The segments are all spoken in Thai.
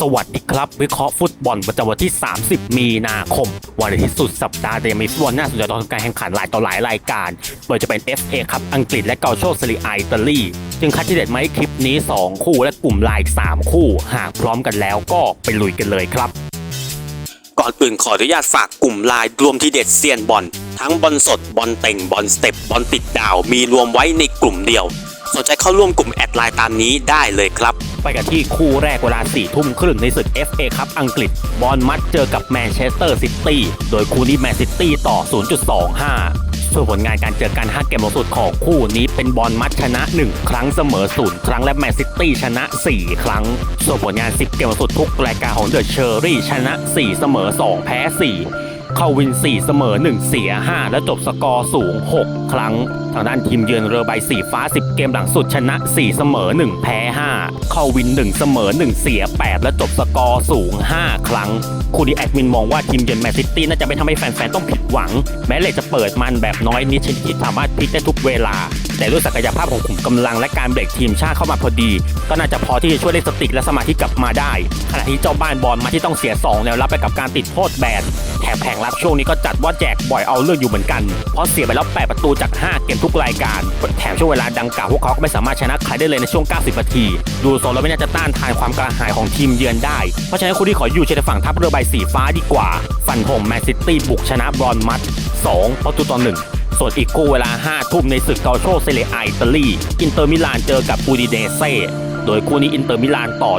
สวัสดีครับ วิเคราะห์ฟุตบอลประจำวันที่ 30 มีนาคม วันอาทิตย์สุดสัปดาห์แต่ยังมีฟุตบอลน่าสนใจต่อการแข่งขันหลายต่อหลายรายการโดยจะเป็น FA ครับอังกฤษและเกาโชซีรีอิตาลี จึงคัดที่เด็ดมาให้คลิปนี้ 2 คู่และกลุ่มลาย3คู่ หากพร้อมกันแล้วก็ไปลุยกันเลยครับ ก่อนอื่นขออนุญาตฝากกลุ่มไลน์รวมที่เด็ดเซียนบอลทั้งบอลสดบอลเต่งบอลสเต็ปบอลติดดาวมีรวมไว้ในกลุ่มเดียวสนใจเข้าร่วมกลุ่มแอดไลน์ตามนี้ได้เลยครับ ไปกันที่คู่แรกเวลา4ทุ่มครึ่งในศึก FA ครับอังกฤษ บอลมัดเจอกับแมนเชสเตอร์ซิตี้โดยคู่นี้แมนซิตี้ต่อ 0.25 ส่วนผลงานการเจอกัน 5 เกมล่าสุดของคู่นี้เป็นบอลมัดชนะ 1 ครั้งเสมอ 0 ครั้งและแมนซิตี้ชนะ 4 ครั้ง ส่วนผลงาน 10 เกมล่าสุดทุกรายการของเดอะเชอรี่ชนะ 4 เสมอ 2 แพ้ 4 เข้าวิน 4 เสมอ 1 เสีย 5 และจบสกอร์สูง 6 ครั้ง ทางด้านทีมเยือนเรือใบสีฟ้า 10 เกมหลังสุดชนะ 4 เสมอ 1 แพ้ 5 เข้าวิน 1 เสมอ 1 เสีย 8 และจบสกอร์สูง 5 ครั้ง คู่นี้แอดมินมองว่าทีมเยือนแมนซิตี้น่าจะไม่ทำให้แฟนๆ ต้องผิดหวัง แม้เลยจะเปิดมันแบบน้อยนิดชนิดที่สามารถพลิกได้ทุกเวลา แต่ด้วยศักยภาพของขุมกำลังและการเบรกทีมชาติเข้ามาพอดี ก็น่าจะพอที่จะช่วยเรียกสติและสมาธิกลับมาได้ ขณะที่เจ้าบ้านบอลมาที่ต้องเสีย2แล้วรับไปกับการติดโทษแบนแถมแผงรับช่วงนี้ก็จัดว่าแจกบ่อยเอาเรื่องอยู่เหมือนกัน เพราะเสียไปแล้ว 8 ประตูจาก 5 เกมทุกรายการ แถมช่วงเวลาดังกล่าวพวกเขาก็ไม่สามารถชนะใครได้เลยในช่วง 90 นาที ดูโซนแล้วไม่น่าจะต้านทานความกระหายของทีมเยือนได้ เพราะฉะนั้นคู่ที่ขออยู่เชียร์ฝั่งทัพเรือใบสีฟ้าดีกว่า ฟันธงแมนซิตี้บุกชนะบอนมัด2ประตูต่อ1 ส่วนอีกคู่เวลา 5 ทุ่มในศึกเกาโชเซเลไออิตาลี อินเตอร์มิลานเจอกับปูดิเนเซ่ โดยคู่นี้อินเตอร์มิลานต่อ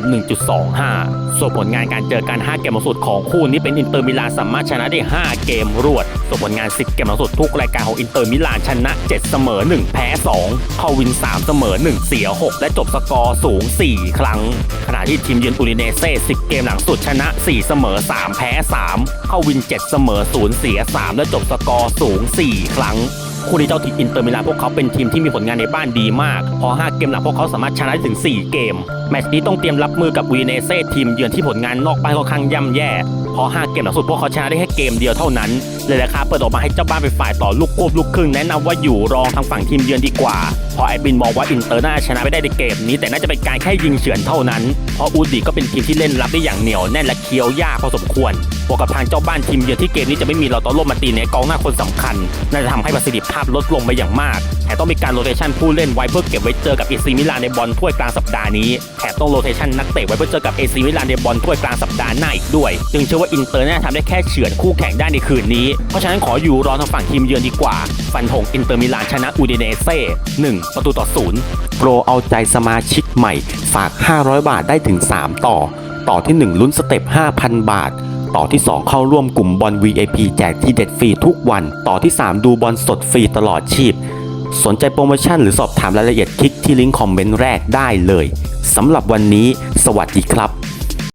1.25 ส่วนผลงานการเจอกัน 5 เกมล่าสุดของคู่นี้เป็นอินเตอร์มิลานสามารถชนะได้ 5 เกมรวด ส่วนผลงาน 10 เกมล่าสุดทุกรายการของอินเตอร์มิลานชนะ 7 เสมอ 1 แพ้ 2 เข้าวิน 3 เสมอ 1 เสีย 6 และจบสกอร์สูง 4 ครั้ง ขณะที่ทีมเยือนอูดิเนเซ่10 เกมหลังสุดชนะ 4 เสมอ 3 แพ้ 3 เข้าวิน 7 เสมอ 0 เสีย 3 และจบสกอร์สูง 4 ครั้ง คู่นี้เจ้าทีมอินเตอร์มิลานพวกเขาเป็นทีมที่มีผลงานในบ้านดีมาก พอ 5 เกมหลังพวกเขาสามารถชนะได้ถึง 4 เกม แมตช์นี้ต้องเตรียมรับมือกับอูดิเนเซ่ทีมเยือนที่ผลงานนอกบ้านค่อนข้างย่ำแย่ พอ 5 เกมหลังสุดพวกเขาชนะได้แค่เกมเดียวเท่านั้น เลยราคาเปิดออกมาให้เจ้าบ้านเป็นฝ่ายต่อลูกควบลูกครึ่งแนะนำว่าอยู่รองทางฝั่งทีมเยือนดีกว่าพราะไอบินมองว่าอินเตอร์น่าจะชนะไม่ได้ในเกมนี้ แต่น่าจะเป็นการแค่ยิงเฉือนเท่านั้น เพราะอูดีก็เป็นทีมที่เล่นรับได้อย่างเหนียวแน่นและเคี้ยวยากพอสมควร วกกับทางเจ้าบ้านทีมเยือนที่เกมนี้จะไม่มีลอตโต้โลมาตีในกองหน้าคนสำคัญ น่าจะทำให้ประสิทธิภาพลดลงไปอย่างมากแถมต้องมีการโรเตชันผู้เล่นไว้เพื่อเก็บไว้เจอกับเอซีมิลานในบอลถ้วยกลางสัปดาห์นี้แถมต้องโรเตชันนักเตะไว้เพื่อเจอกับเอซีมิลานในบอลถ้วยกลางสัปดาห์หน้าอีกด้วยจึงเชื่อว่าอินเตอร์น่าจะทำได้แค่เฉือนคู่แข่งได้ในคืนนี้เพราะฉะนั้นขออยู่รอทางฝั่งทีมเยือนดีกว่า ฟันธงอินเตอร์มิลานชนะอูดิเนเซ่1ประตูต่อศูนย์โปรเอาใจสมาชิกใหม่ ฝาก 500 บาทได้ถึง 3 ต่อ ต่อที่ 1 ลุ้นสเต็ป 5,000 บาท ต่อที่ 2 เข้าร่วมกลุ่มบอล VIP แจกที่เด็ดฟรีทุกวัน ต่อที่ 3 ดูบอลสดฟรีตลอดชีพ สนใจโปรโมชั่นหรือสอบถามรายละเอียดคลิกที่ลิงก์คอมเมนต์แรกได้เลยสำหรับวันนี้ สวัสดีครับ